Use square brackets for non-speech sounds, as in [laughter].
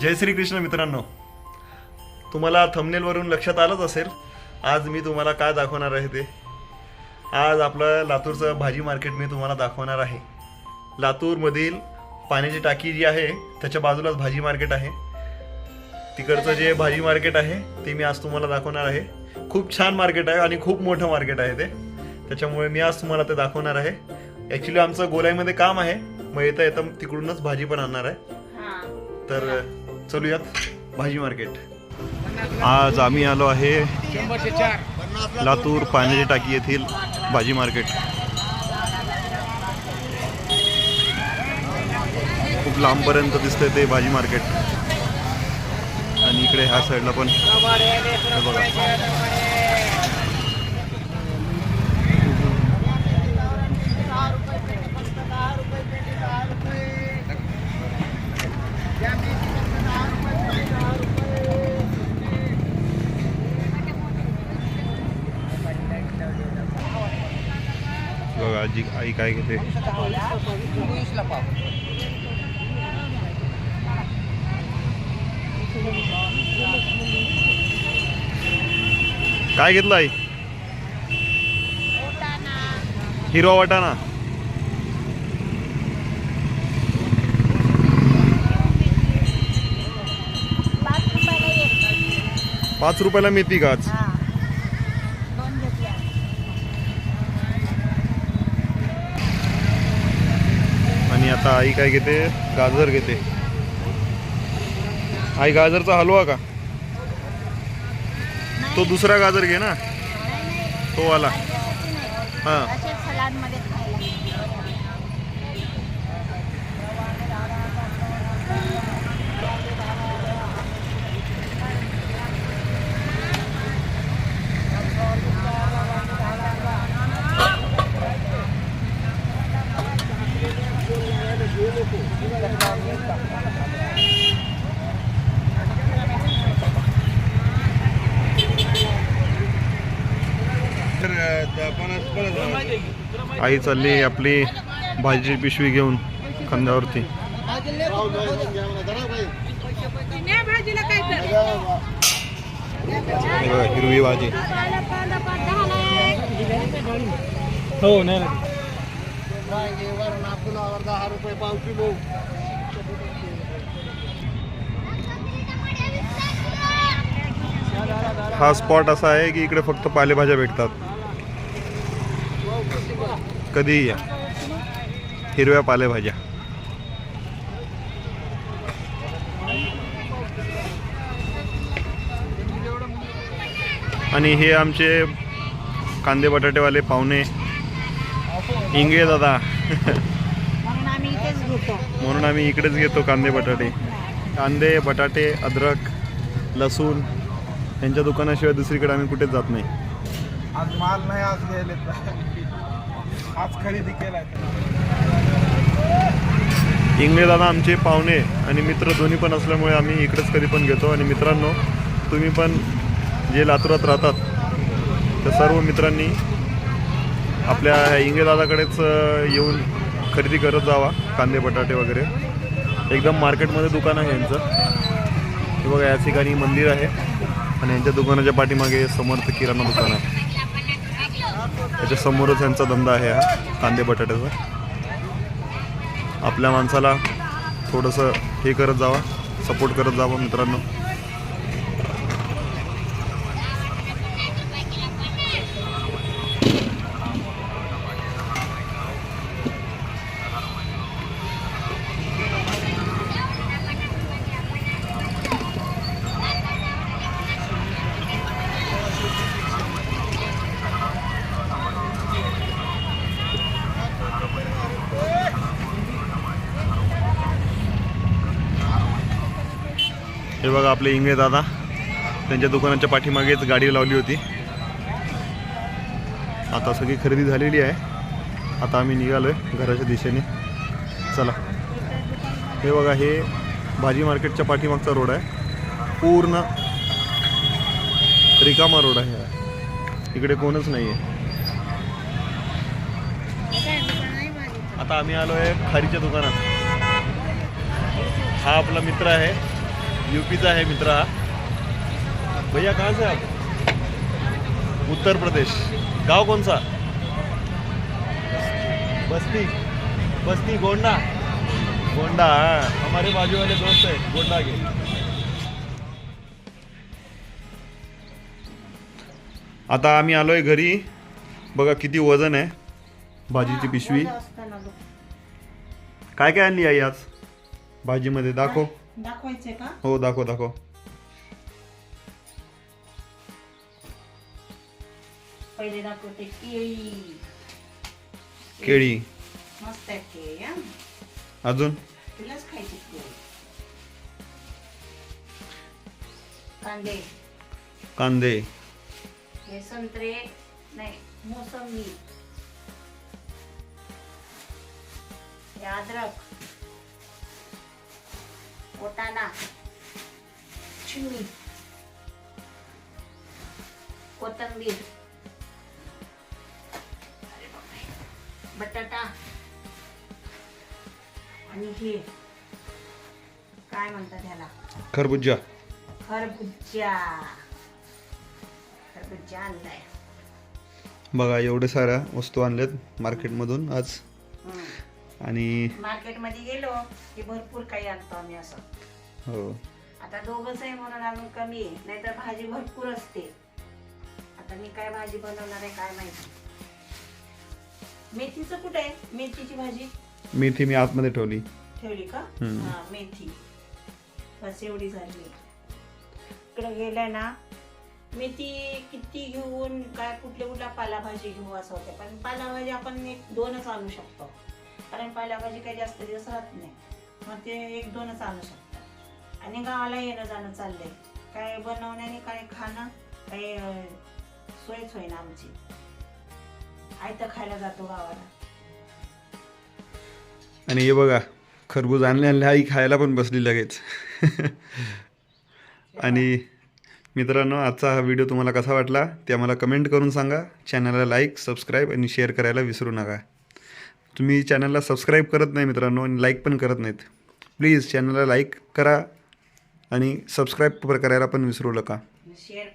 जय श्री कृष्ण मित्रांनो. तुम्हाला थंबनेलवरून लक्षात आलंच असेल आज मी तुम्हाला काय दाखवणार आहे ते. आज आपलं लातूरचं भाजी मार्केट मी तुम्हाला दाखवणार आहे. लातूरमधील पाण्याची टाकी जी आहे त्याच्या बाजूलाच भाजी मार्केट आहे. तिकडचं जे भाजी मार्केट आहे ते मी आज तुम्हाला दाखवणार आहे. खूप छान मार्केट आहे आणि खूप मोठं मार्केट आहे ते. त्याच्यामुळे मी आज तुम्हाला ते दाखवणार आहे. ॲक्च्युली आमचं गोलाईमध्ये काम आहे. मग येता येता तिकडूनच भाजी पण आणणार आहे. तर चलूयात भाजी मार्केट. आज आम्ही आलो आहे लातूर पाण्याची टाकी येथील भाजी मार्केट. खूप लांबपर्यंत दिसतंय ते भाजी मार्केट. आणि इकडे ह्या साईडला पण बघा बघा आजी आई काय घेते? काय घेतलं आई? हिरवा वाटाणा. पाच रुपयाला मेथी गाच आज आता आई काय घेते? गाजर घेते. आई गाजरचा हलवा का? तो दुसरा गाजर घे ना. तो वाला. हां. आई चालली आपली भाजीची पिशवी घेऊन खांद्यावरती. हिरवी भाजी. हो नाही नाही. हा स्पॉट असा आहे की इकडे फक्त पालेभाज्या भेटतात. कधीही या. हिरव्या पालेभाज्या. आणि हे आमचे कांदे बटाटेवाले पाहुणे. इंगे दादा. म्हणून आम्ही इकडेच घेतो कांदे बटाटे. कांदे बटाटे अद्रक लसूण यांच्या दुकानाशिवाय दुसरीकडे आम्ही कुठेच जात नाही. आज माल नाही आज गेले आज खरेदी इंगळे दादा आमचे पाहुणे आणि मित्र दोन्ही पण असल्यामुळे आम्ही इकडेच कधी पण घेतो. आणि मित्रांनो तुम्ही पण जे लातूरात राहतात त्या सर्व मित्रांनी आपल्या ह्या इंगळे दादाकडेच येऊन खरेदी करत जावा कांदे बटाटे वगैरे. एकदम मार्केटमध्ये दुकान आहे यांचं. हे बघा या ठिकाणी मंदिर आहे. आणि यांच्या दुकानाच्या पाठीमागे समर्थ किराणा दुकान आहे. त्याच्या समोरच यांचा धंदा आहे हा कांदे बटाट्याचा. आपल्या माणसाला थोडंसं हे करत जावा सपोर्ट करत जावा मित्रांनो. हे बघा आपले इंगळे दादा. त्यांच्या दुकानाच्या पाठीमागेच गाडी लावली होती. आता सगळी खरेदी झालेली आहे. आता आम्ही निघालो आहे घराच्या दिशेने. चला. हे बघा हे भाजी मार्केटच्या पाठीमागचा रोड आहे. पूर्ण रिकामा रोड आहे इकडे कोणच नाही आहे आता आम्ही आलो आहे खारीच्या दुकानात. हा आपला मित्र आहे. यूपीचा आहे मित्र. हा भैया कहाँ से आप? उत्तर प्रदेश. गांव कौन सा बस्ती. बस्ती गोंडा. गोंडा हाँ. हमारे बाजू वाले दोस्त है गोंडा के. आता आम्ही आलोय घरी. बघा किती वजन आहे. भाजीची पिशवी. काय काय आणली आई आज? भाजीमध्ये दाखव. दाखवायचंय का? हो दाखव दाखव. पहिले दाखवते केळी. केळी. मस्त आहे केळी हा. अजून? तुलाच खायची केळी. कांदे. कांदे. हे संत्रे नाही मोसंबी. हे अद्रक. कोटाणा चिमणी. कोथिंबीर. बटाटा. आणि हे. काय म्हणतात ह्याला? खरबुजा खरबुजा खरबुजा आणलाय. बघा एवढे साऱ्या वस्तू आणल्यात मार्केटमधून आज. आणि मार्केटमध्ये गेलो की भरपूर काही आणतो आम्ही असं. हो. आता दोघंच आहे म्हणून अजून कमी आहे. नाहीतर भाजी भरपूर असते. आता मी काय भाजी बनवणार आहे काय माहिती. मेथीचं कुठे आहे? मेथीची भाजी? मेथी मी आतमध्ये ठेवली. ठेवली का. हा मेथी. बस एवढी झाली. इकडे गेल्या ना मेथी किती घेऊन काय कुठल्या कुठल्या पालाभाजी घेऊ असं होते. पण पालाभाजी आपण एक दोनच आणू शकतो. कारण पालाभाजी काही जास्त दिवस राहत नाही. मग ते एक दोनच आणू शकतो आणि गावाला येणं जाणं चाललंय. काय बनवण्याने काय खाणं काही सोयच होईना आमची. आयतं खायला जातो गावाला. आणि हे बघा खरबूज आणले आणले आई खायला पण बसली लगेच. [laughs] आणि मित्रांनो आजचा हा व्हिडिओ तुम्हाला कसा वाटला ते आम्हाला कमेंट करून सांगा. चॅनलला लाईक सबस्क्राईब आणि शेअर करायला विसरू नका. तुम्ही चॅनलला सबस्क्राईब करत नाही मित्रांनो आणि लाईक पण करत नाहीत प्लीज चॅनलला लाईक करा आणि सबस्क्राईब करायला पण विसरू नका. शेअर